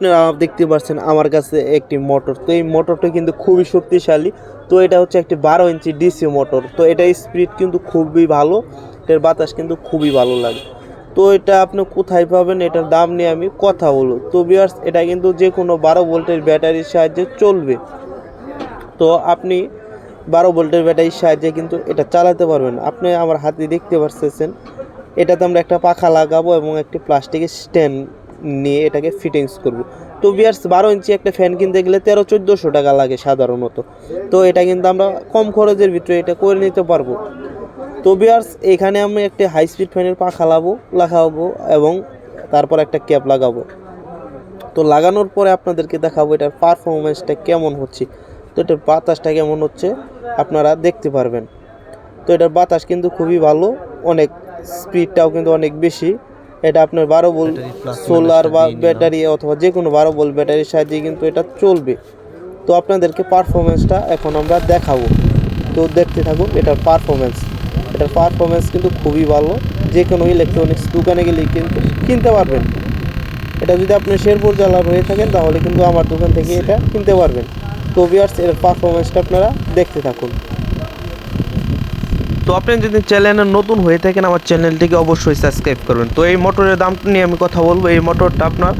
আপনারা দেখতে পাচ্ছেন আমার কাছে একটি মোটর তো এই মোটরটা কিন্তু খুবই শক্তিশালী। তো এটা হচ্ছে একটি বারো ইঞ্চি ডিসি মোটর তো এটা স্পিড কিন্তু খুবই ভালো। এটার বাতাস কিন্তু খুবই ভালো লাগে। তো এটা আপনি কোথায় পাবেন? এটার দাম নিয়ে আমি কথা বলব। তো বিয়ার্স এটা কিন্তু যে কোনো বারো ভোল্টের ব্যাটারির সাহায্যে চলবে। তো আপনি বারো ভোল্টের ব্যাটারির সাহায্যে কিন্তু এটা চালাতে পারবেন। আপনি আমার হাতে দেখতে পারতেছেন। এটাতে আমরা একটা পাখা লাগাবো এবং একটি প্লাস্টিকের স্ট্যান্ড নিয়ে এটাকে ফিটিংস করব। তো বিয়ার্স বারো ইঞ্চি একটা ফ্যান কিনতে গেলে তেরো, চোদ্দোশো টাকা লাগে সাধারণত। তো এটা কিন্তু আমরা কম খরচের ভিতরে এটা করে নিতে পারব। তো বিয়ার্স এখানে আমি একটা হাই স্পিড ফ্যানের পাখা লাগাবো লাগাবো এবং তারপর একটা ক্যাপ লাগাবো। তো লাগানোর পরে আপনাদেরকে দেখাবো এটার পারফরমেন্সটা কেমন হচ্ছে। তো এটার বাতাসটা কেমন হচ্ছে আপনারা দেখতে পারবেন। তো এটার বাতাস কিন্তু খুবই ভালো, অনেক স্পিডটাও কিন্তু অনেক বেশি। এটা আপনার বারো বল সোলার বা ব্যাটারি অথবা যে কোনো বারো বল ব্যাটারির সাহায্যে কিন্তু এটা চলবে। তো আপনাদেরকে পারফরমেন্সটা এখন আমরা দেখাবো। তো দেখতে থাকুন এটার পারফরমেন্স এটার পারফরমেন্স কিন্তু খুবই ভালো। যে কোনো ইলেকট্রনিক্স দোকানে গেলেই কিন্তু কিনতে পারবেন। এটা যদি আপনি শেরপুর জেলার হয়ে থাকেন তাহলে কিন্তু আমার দোকান থেকে এটা কিনতে পারবেন। তো বিয়ার্স এর পারফরমেন্সটা আপনারা দেখতে থাকুন। তো আপনি যদি চ্যানেলে নতুন হয়ে থাকেন, আমার চ্যানেলটিকে অবশ্যই সাবস্ক্রাইব করবেন। তো এই মোটরের দামটা নিয়ে আমি কথা বলব। এই মোটরটা আপনার